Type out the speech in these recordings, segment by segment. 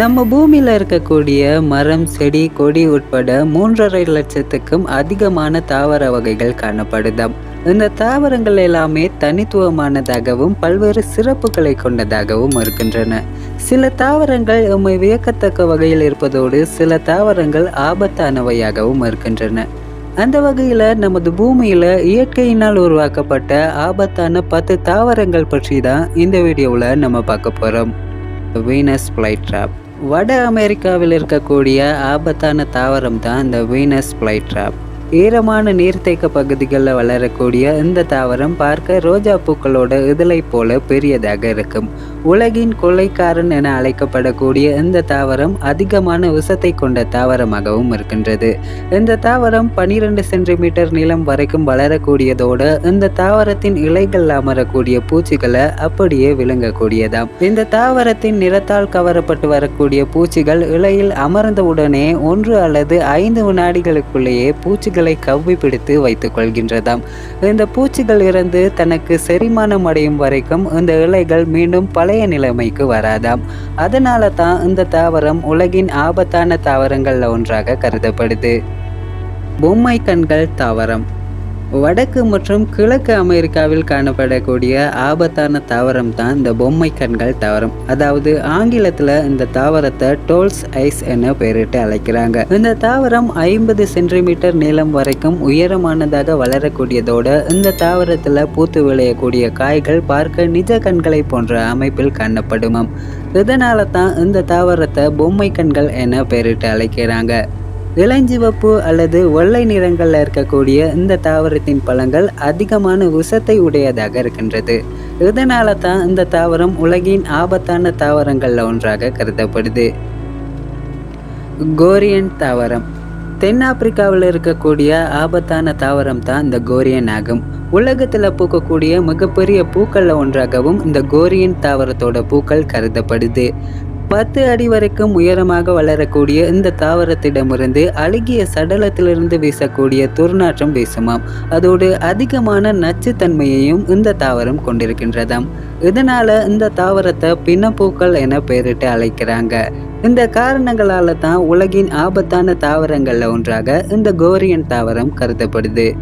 நம்ம பூமியில் இருக்கக்கூடிய மரம் செடி கொடி உட்பட மூன்றரை லட்சத்துக்கும் அதிகமான தாவர வகைகள் காணப்படுதாம் இந்த தாவரங்கள் எல்லாமே தனித்துவமானதாகவும் பல்வேறு சிறப்புகளை கொண்டதாகவும் இருக்கின்றன. சில தாவரங்கள் உண்மை வியக்கத்தக்க வகையில் இருப்பதோடு சில தாவரங்கள் ஆபத்தானவையாகவும் இருக்கின்றன. அந்த வகையில் நமது பூமியில் இயற்கையினால் உருவாக்கப்பட்ட ஆபத்தான பத்து தாவரங்கள் பற்றி தான் இந்த வீடியோவில் நம்ம பார்க்க போகிறோம் வீனஸ் ஃப்ளைட்ராப் வட அமெரிக்காவில் இருக்கக்கூடிய ஆபத்தான தாவரம் தான் இந்த வீனஸ் ஃப்ளைட்ராப் ஈரமான நீர்த்தேக்க பகுதிகளில் வளரக்கூடிய இந்த தாவரம் பார்க்க ரோஜா பூக்களோட இதழை போல பெரியதாக இருக்கும். உலகின் கொலைக்காரன் என அழைக்கப்படக்கூடிய இந்த தாவரம் அதிகமான விஷத்தை கொண்ட தாவரமாகவும் இருக்கின்றது. இந்த தாவரம் பனிரெண்டு சென்டிமீட்டர் நீளம் வரைக்கும் வளரக்கூடியதோடு இந்த தாவரத்தின் இலைகள் அமரக்கூடிய பூச்சிகளை அப்படியே விழுங்கக்கூடியதாம். இந்த தாவரத்தின் நிறத்தால் கவரப்பட்டு வரக்கூடிய பூச்சிகள் இலையில் அமர்ந்தவுடனே ஒன்று அல்லது ஐந்து வினாடிகளுக்குள்ளேயே பூச்சிகள் கவ்வி பிடித்து வைத்துக் கொள்கின்றதாம். இந்த பூச்சிகள் இருந்து தனக்கு செரிமானம் அடையும் வரைக்கும் இந்த இலைகள் மீண்டும் பழைய நிலைமைக்கு வராதாம். அதனால தான் இந்த தாவரம் உலகின் ஆபத்தான தாவரங்கள்ல ஒன்றாக கருதப்படுது. பொம்மை கண்கள் தாவரம். வடக்கு மற்றும் கிழக்கு அமெரிக்காவில் காணப்படக்கூடிய ஆபத்தான தாவரம் தான் இந்த பொம்மை கண்கள் தாவரம். அதாவது ஆங்கிலத்தில் இந்த தாவரத்தை டோல்ஸ் ஐஸ் என பெயரிட்டு அழைக்கிறாங்க. இந்த தாவரம் ஐம்பது சென்டிமீட்டர் நீளம் வரைக்கும் உயரமானதாக வளரக்கூடியதோடு இந்த தாவரத்தில் பூத்து விளையக்கூடிய காய்கள் பார்க்க நிஜ கண்களை போன்ற அமைப்பில் காணப்படுமாம். இதனால தான் இந்த தாவரத்தை பொம்மை கண்கள் என பெயரிட்டு அழைக்கிறாங்க. இளஞ்சிவப்பு அல்லது வெள்ளை நிறங்களில் இருக்கக்கூடிய இந்த தாவரத்தின் பழங்கள் அதிகமான விஷத்தை உடையதாக இருக்கின்றது. இதனால தான் இந்த தாவரம் உலகின் ஆபத்தான தாவரங்களில் ஒன்றாக கருதப்படுது. கோரியன் தாவரம். தென்னாப்பிரிக்காவில் இருக்கக்கூடிய ஆபத்தான தாவரம் தான் இந்த கோரியன் ஆகும். உலகத்தில் பூக்கக்கூடிய மிகப்பெரிய பூக்களில் ஒன்றாகவும் இந்த கோரியன் தாவரத்தோட பூக்கள் கருதப்படுது. பத்து அடி வரைக்கும் உயரமாக வளரக்கூடிய இந்த தாவரத்திடமிருந்து அழுகிய சடலத்திலிருந்து வீசக்கூடிய துர்நாற்றம் வீசுமாம். அதோடு அதிகமான நச்சுத்தன்மையையும் இந்த தாவரம் கொண்டிருக்கின்றதாம். இதனால இந்த தாவரத்தை பின்னப்பூக்கள் என பெயரிட்டு அழைக்கிறாங்க. இந்த காரணங்களால தான் உலகின் ஆபத்தான தாவரங்கள்ல ஒன்றாக இந்த கோரியன் தாவரம் கருதப்படுது.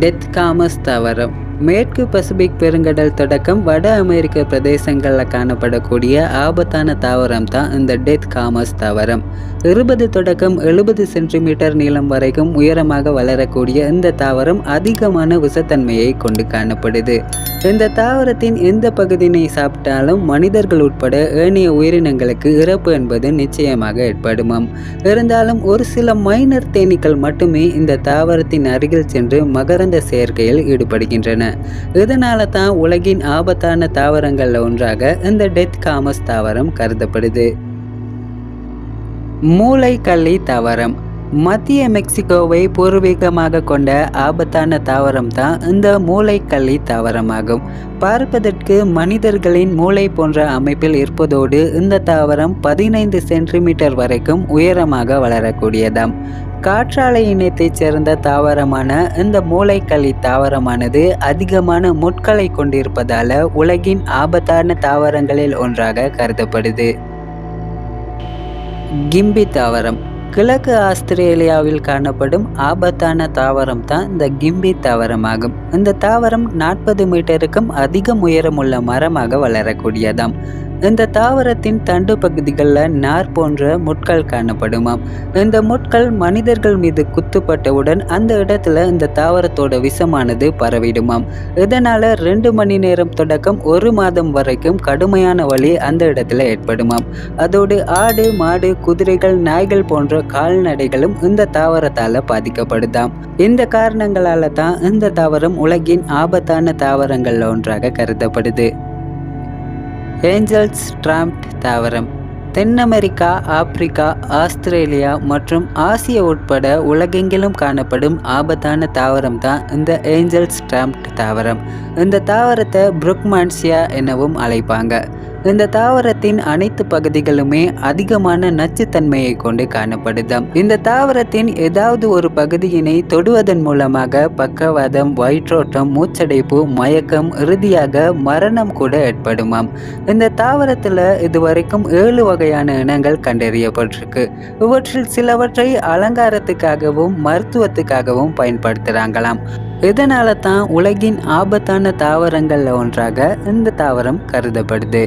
டெத் காமஸ் தாவரம். மேற்கு பசிபிக் பெருங்கடல் தொடக்கம் வட அமெரிக்க பிரதேசங்களில் காணப்படக்கூடிய ஆபத்தான தாவரம் தான் இந்த டெத் காமஸ் தாவரம். இருபது தொடக்கம் எழுபது சென்டிமீட்டர் நீளம் வரைக்கும் உயரமாக வளரக்கூடிய இந்த தாவரம் அதிகமான விஷத்தன்மையை கொண்டு காணப்படுது. இந்த தாவரத்தின் எந்த பகுதியினை சாப்பிட்டாலும் மனிதர்கள் உட்பட ஏனைய உயிரினங்களுக்கு இறப்பு என்பது நிச்சயமாக ஏற்படுமாம். இருந்தாலும் ஒரு சில மைனர் தேனீக்கள் மட்டுமே இந்த தாவரத்தின் அருகில் சென்று மகரந்த சேர்க்கையில் ஈடுபடுகின்றன. இதனால தான் உலகின் ஆபத்தான தாவரங்களில் ஒன்றாக இந்த டெத் காமஸ் தாவரம் கருதப்படுது. மூளைக்கள்ளி தாவரம். மத்திய மெக்சிகோவை பூர்வீகமாக கொண்ட ஆபத்தான தாவரம் தான் இந்த மூளைக்கள்ளி தாவரமாகும். பார்ப்பதற்கு மனிதர்களின் மூளை போன்ற அமைப்பில் இருப்பதோடு இந்த தாவரம் பதினைந்து சென்டிமீட்டர் வரைக்கும் உயரமாக வளரக்கூடியதாம். காற்றாலை இனத்தைச் சேர்ந்த தாவரமான இந்த மூளைக்கள்ளி தாவரமானது அதிகமான முட்களை கொண்டிருப்பதால உலகின் ஆபத்தான தாவரங்களில் ஒன்றாக கருதப்படுது. கிம்பி தாவரம். கிழக்கு ஆஸ்திரேலியாவில் காணப்படும் ஆபத்தான தாவரம் தான் இந்த கிம்பி தாவரமாகும். இந்த தாவரம் நாற்பது மீட்டருக்கும் அதிகம் உயரமுள்ள மரமாக வளரக்கூடியதாம். இந்த தாவரத்தின் தண்டு பகுதிகளில் நார் போன்ற முட்கள் காணப்படுமாம் இந்த முட்கள் மனிதர்கள் மீது குத்துப்பட்டவுடன் அந்த இடத்துல இந்த தாவரத்தோட விஷமானது பரவிடுமாம். இதனால ரெண்டு மணி நேரம் தொடக்கம் ஒரு மாதம் வரைக்கும் கடுமையான வலி அந்த இடத்துல ஏற்படுமாம். அதோடு ஆடு மாடு குதிரைகள் நாய்கள் போன்ற கால்நடைகளும் இந்த தாவரத்தால் பாதிக்கப்படுதாம். இந்த காரணங்களால தான் இந்த தாவரம் உலகின் ஆபத்தான தாவரங்கள்ல ஒன்றாக கருதப்படுது. ஏஞ்சல்ஸ் ட்ராம்ப் தாவரம். தென் அமெரிக்கா ஆப்பிரிக்கா ஆஸ்திரேலியா மற்றும் ஆசியா உட்பட உலகெங்கிலும் காணப்படும் ஆபத்தான தாவரம் தான் இந்த ஏஞ்சல்ஸ் ட்ராம்ப்ட் தாவரம். இந்த தாவரத்தை புருக்மான்சியா எனவும் அழைப்பாங்க. இந்த தாவரத்தின் அனைத்து பகுதிகளுமே அதிகமான நச்சுத்தன்மையை கொண்டு காணப்படுதாம் இந்த தாவரத்தின் ஏதாவது ஒரு பகுதியினை தொடுவதன் மூலமாக பக்கவாதம் வயிற்றோட்டம் மூச்சடைப்பு மயக்கம் இறுதியாக மரணம் கூட ஏற்படுமாம் இந்த தாவரத்தில் இதுவரைக்கும் ஏழு வகையான இனங்கள் கண்டறியப்பட்டிருக்கு. இவற்றில் சிலவற்றை அலங்காரத்துக்காகவும் மருத்துவத்துக்காகவும் பயன்படுத்துகிறாங்களாம் இதனால தான் உலகின் ஆபத்தான தாவரங்களில் ஒன்றாக இந்த தாவரம் கருதப்படுது.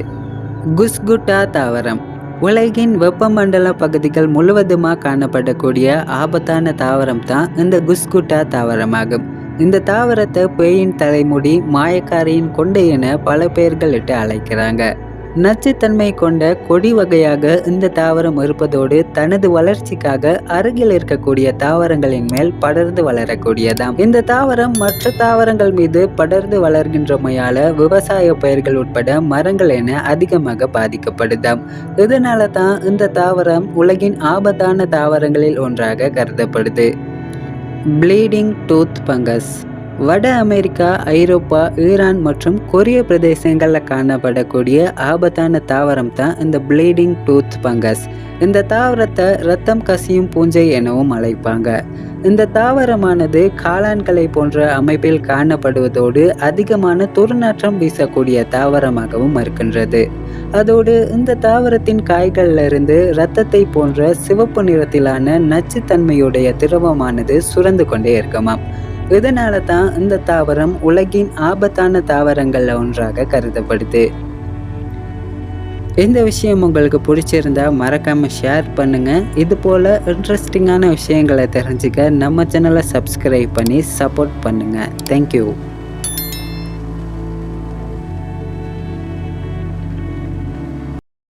குஸ்குட்டா தாவரம். உலகின் வெப்பமண்டல பகுதிகள் முழுவதுமாக காணப்படக்கூடிய ஆபத்தான தாவரம் தான் இந்த குஸ்குட்டா தாவரமாகும். இந்த தாவரத்தை பேயின் தலைமுடி மாயக்காரியின் கொண்டை என பல பெயர்களிட்டு அழைக்கிறாங்க. நச்சுத்தன்மை கொண்ட கொடி வகையாக இந்த தாவரம் இருப்பதோடு தனது வளர்ச்சிக்காக அருகில் இருக்கக்கூடிய தாவரங்களின் மேல் படர்ந்து வளரக்கூடியதாம். இந்த தாவரம் மற்ற தாவரங்கள் மீது படர்ந்து வளர்கின்றமையால விவசாய பயிர்கள் உட்பட மரங்கள் என அதிகமாக பாதிக்கப்படுதாம். இதனால தான் இந்த தாவரம் உலகின் ஆபத்தான தாவரங்களில் ஒன்றாக கருதப்படுது. ப்ளீடிங் டூத் பங்கஸ் வட அமெரிக்கா ஐரோப்பா ஈரான் மற்றும் கொரிய பிரதேசங்களில் காணப்படக்கூடிய ஆபத்தான தாவரம் தான் இந்த ப்ளீடிங் டூத் பங்கஸ் இந்த தாவரத்தை ரத்தம் கசியும் பூஞ்சை எனவும் அழைப்பாங்க. இந்த தாவரமானது காளான்களை போன்ற அமைப்பில் காணப்படுவதோடு அதிகமான துர்நாற்றம் வீசக்கூடிய தாவரமாகவும் இருக்கின்றது. அதோடு இந்த தாவரத்தின் காய்களிலிருந்து இரத்தத்தை போன்ற சிவப்பு நிறத்திலான நச்சுத்தன்மையுடைய திரவமானது சுரந்து கொண்டே இருக்கமாம். இதனால தான் இந்த தாவரம் உலகின் ஆபத்தான தாவரங்களில் ஒன்றாக கருதப்படுது. இந்த விஷயம் உங்களுக்கு பிடிச்சிருந்தா மறக்காம ஷேர் பண்ணுங்க. இது போல இன்ட்ரெஸ்டிங்கான விஷயங்களை தெரிஞ்சுக்க நம்ம சேனலை சப்ஸ்கிரைப் பண்ணி சப்போர்ட் பண்ணுங்க. தேங்க்யூ